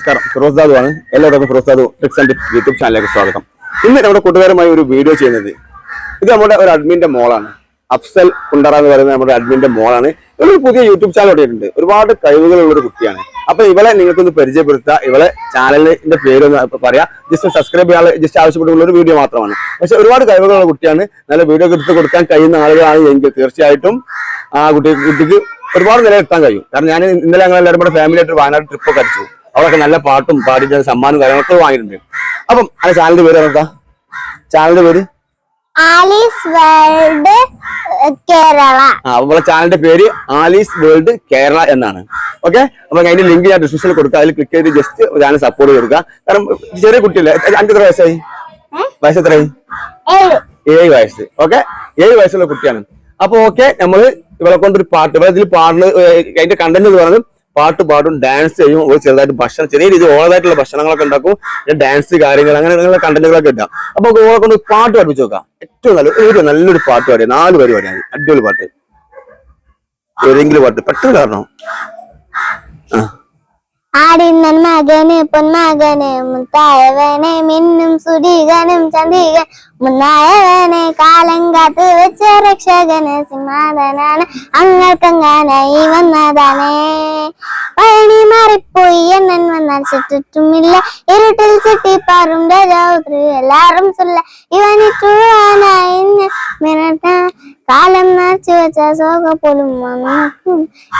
നമസ്കാരം. ഫിറോസ് ദാദു ആണ്. എല്ലാവർക്കും Firoz Dadu tricks and tips YouTube ചാനലിലേക്ക് സ്വാഗതം. ഇന്ന് നമ്മുടെ കൂട്ടുകാരുമായി ഒരു വീഡിയോ ചെയ്യുന്നത് ഇത് നമ്മുടെ ഒരു അഡ്മിന്റെ മോളാണ്. അഫ്സൽ കുണ്ടറ എന്ന് പറയുന്ന നമ്മുടെ അഡ്മിന്റെ മോളാണ്. ഇവളൊരു പുതിയ യൂട്യൂബ് ചാനൽ തുടങ്ങിയിട്ടുണ്ട് ഒരുപാട് കഴിവുകളുള്ള ഒരു കുട്ടിയാണ്. അപ്പൊ ഇവളെ നിങ്ങൾക്കൊന്ന് പരിചയപ്പെടുത്തുക ഇവളെ ചാനലിന്റെ പേര് ഒന്ന് പറയാ. ജസ്റ്റ് സബ്സ്ക്രൈബ് ചെയ്യാൻ ജസ്റ്റ് ആവശ്യപ്പെട്ടുള്ള ഒരു വീഡിയോ മാത്രമാണ്. പക്ഷെ ഒരുപാട് കഴിവുകളുള്ള കുട്ടിയാണ്. നല്ല വീഡിയോ എടുത്ത് കൊടുക്കാൻ കഴിയുന്ന ആളുകളാണ് എങ്കിൽ തീർച്ചയായിട്ടും ആ കുട്ടി കുട്ടിക്ക് ഒരുപാട് നില എത്താൻ കഴിയും. കാരണം ഞാൻ ഇന്നലെ ഞങ്ങൾ എല്ലാവരും കൂടെ ഫാമിലി ആയിട്ട് വയനാട് ട്രിപ്പ് ഒക്കെ അടിച്ചു. അവിടെയൊക്കെ നല്ല പാട്ടും പാടിയിട്ട് സമ്മാനം കാര്യങ്ങളൊക്കെ വാങ്ങിയിട്ടുണ്ട്. അപ്പം ആ ചാനലിന്റെ പേര് എന്താ ചാനലിന്റെ പേര്? Alice world Kerala. ആ നമ്മളെ ചാനലിന്റെ പേര് ആലീസ് വേൾഡ് കേരള എന്നാണ്. ഓക്കെ? അപ്പൊ അതിന്റെ ലിങ്ക് ഞാൻ ഡിസ്ക്രിപ്ഷനിൽ കൊടുക്കാം. അതിൽ ക്ലിക്ക് ചെയ്ത് ജസ്റ്റ് ഞാൻ സപ്പോർട്ട് കൊടുക്കുക. കാരണം ചെറിയ കുട്ടിയല്ലേ? അഞ്ച് എത്ര വയസ്സായി? വയസ്സ് എത്രയായി? ഏഴ്. വയസ്സ്. ഓക്കെ? ഏഴ് വയസ്സുള്ള കുട്ടിയാണ്. അപ്പൊ ഓക്കെ നമ്മൾ ഇവളെ കൊണ്ടൊരു പാട്ട് ഇവളെ ഇതിൽ പാടുന്നത് അതിന്റെ കണ്ടന്റ് എന്ന് പറയുന്നത് പാട്ട് പാടും ഡാൻസ് ചെയ്യും ഒരു ചെറുതായിട്ട് ഭക്ഷണം ചെറിയ രീതിയിൽ ഓളതായിട്ടുള്ള ഭക്ഷണങ്ങളൊക്കെ ഉണ്ടാക്കും ഡാൻസ് കാര്യങ്ങൾ അങ്ങനെ നിങ്ങളുടെ കണ്ടന്റുകളൊക്കെ ഉണ്ടാവും അപ്പൊ ഓളെ കൊണ്ട് പാട്ട് പഠിപ്പിച്ചു നോക്കാം. ഏറ്റവും നല്ല ഒരു നല്ലൊരു പാട്ട് പാടിയ നാല് പേര് പാടിയാൽ മതി. അടിപൊളി പാട്ട്. ഏതെങ്കിലും പാട്ട് പെട്ടെന്ന് കാരണം. ആ. ஆடினன் மகனு பொன்மகனு முத்தாயவனே மின்னும் சுடிகனும் சந்திகன் முன்னாயவனே காலங்காத்து வச்ச ரக்ஷகனு சிம்மாதனான அங்கற்கங்கான வந்ததானே பழனி மாறிப்போய் என்னன் வந்தான் சுற்றுட்டும் இல்ல இருட்டில் சுட்டி பாரும் ராஜாவுக்கு எல்லாரும் சொல்ல இவனி துழுவானா என்ன மிரட்டா காலம் நாச்சு வச்ச சோக போலும்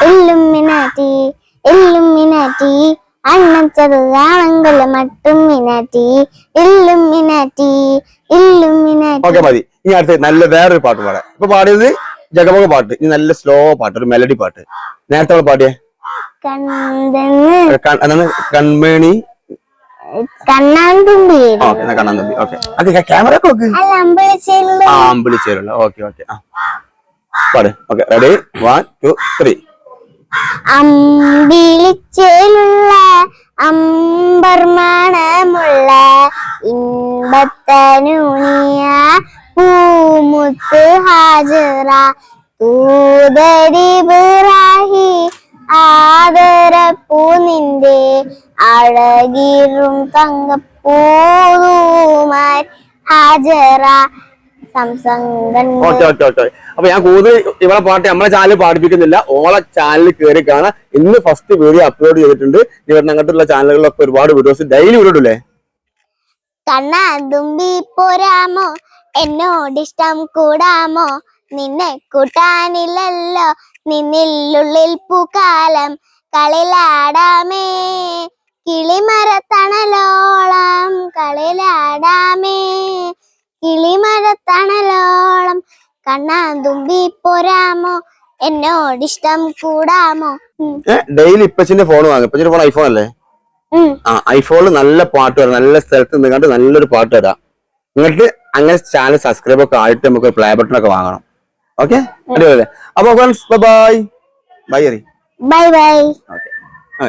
இல்லும் மினாட்டி മിനാറ്റി അണ്ണം ചെറുതാണെങ്കിൽ മട്ടും മിനാറ്റി. എല്ലും മിനാറ്റി എല്ലും മിനാറ്റി. ഓക്കെ മതി. ഇനി അടുത്ത് നല്ല വേറൊരു പാട്ട് പാടാം. ഇപ്പൊ പാടിയത് ജഗമക പാട്ട്. ഇനി നല്ല സ്ലോ പാട്ട് ഒരു മെലഡി പാട്ട്. നേരത്തെ അവൾ പാടിയേ? എന്താണ് കൺമേണി. കണ്ണാന്തുമ്പി ഓക്കെ എന്നാ ഓക്കെ. ക്യാമറ ഒക്കെ അമ്പിളിച്ചേരുള്ള ഓക്കെ ഓക്കെ. ആ. പാട്. Okay ready? One two three. അമ്പിളിച്ചേലുള്ള അമ്പർമാണമുള്ള ഇമ്പത്തനുണിയ പൂമുത്ത് ഹാജറ. തൂതരി ബിറാഹി ആദരപ്പൂ നിന്റെ. അഴകിറും തങ്കപ്പൂതുമായി ഹാജറ. അപ്പൊ ഞാൻ കൂടുതൽ ഇവളെ പാട്ട് നമ്മളെ ചാനൽ പാടിപ്പിക്കുന്നില്ല. ഓളെ ചാനലിൽ കയറി കാണാം. ഇന്ന് ഫസ്റ്റ് വീഡിയോ അപ്ലോഡ് ചെയ്തിട്ടുണ്ട്. ഇവരുടെ അങ്ങോട്ടുള്ള ചാനലുകളിലൊക്കെ ഒരുപാട് വീഡിയോസ് ഡെയിലി വിടൂലേ കണ്ണാതുമ്പി പോരാമോ? എന്നോടിഷ്ടം കൂടാമോ? നിന്നെ കൂട്ടാനില്ലല്ലോ. നിന്നിലുള്ളിൽ പൂക്കാലം കളിലാടാമേ. കിളിമരത്തണലോളം കളിലാടാമേ. കിളിമരത്തണലോളം കണ്ണാതുമ്പി പോരാമോ? എന്നോട് ഇഷ്ടം കൂടാമോ? ഡെയിലി ഇപ്പച്ചിന്റെ ഫോൺ വാങ്ങും. ഇപ്പച്ചിന്റെ ഫോൺ ഐഫോൺ അല്ലേ? ആ ഐഫോണിൽ നല്ല പാട്ട് വരാം. നല്ല സ്ഥലത്ത് നിന്നുകൊണ്ട് നല്ലൊരു പാട്ട് വരാം. എന്നിട്ട് അങ്ങനെ ചാനൽ സബ്സ്ക്രൈബ് ഒക്കെ ആയിട്ട് നമുക്ക് പ്ലേ ബട്ടൺ ഒക്കെ വാങ്ങണം. ഓക്കെ അടിപൊളി അപ്പൊ ബൈ ബൈ അറി ബൈ ബൈ ഓക്കെ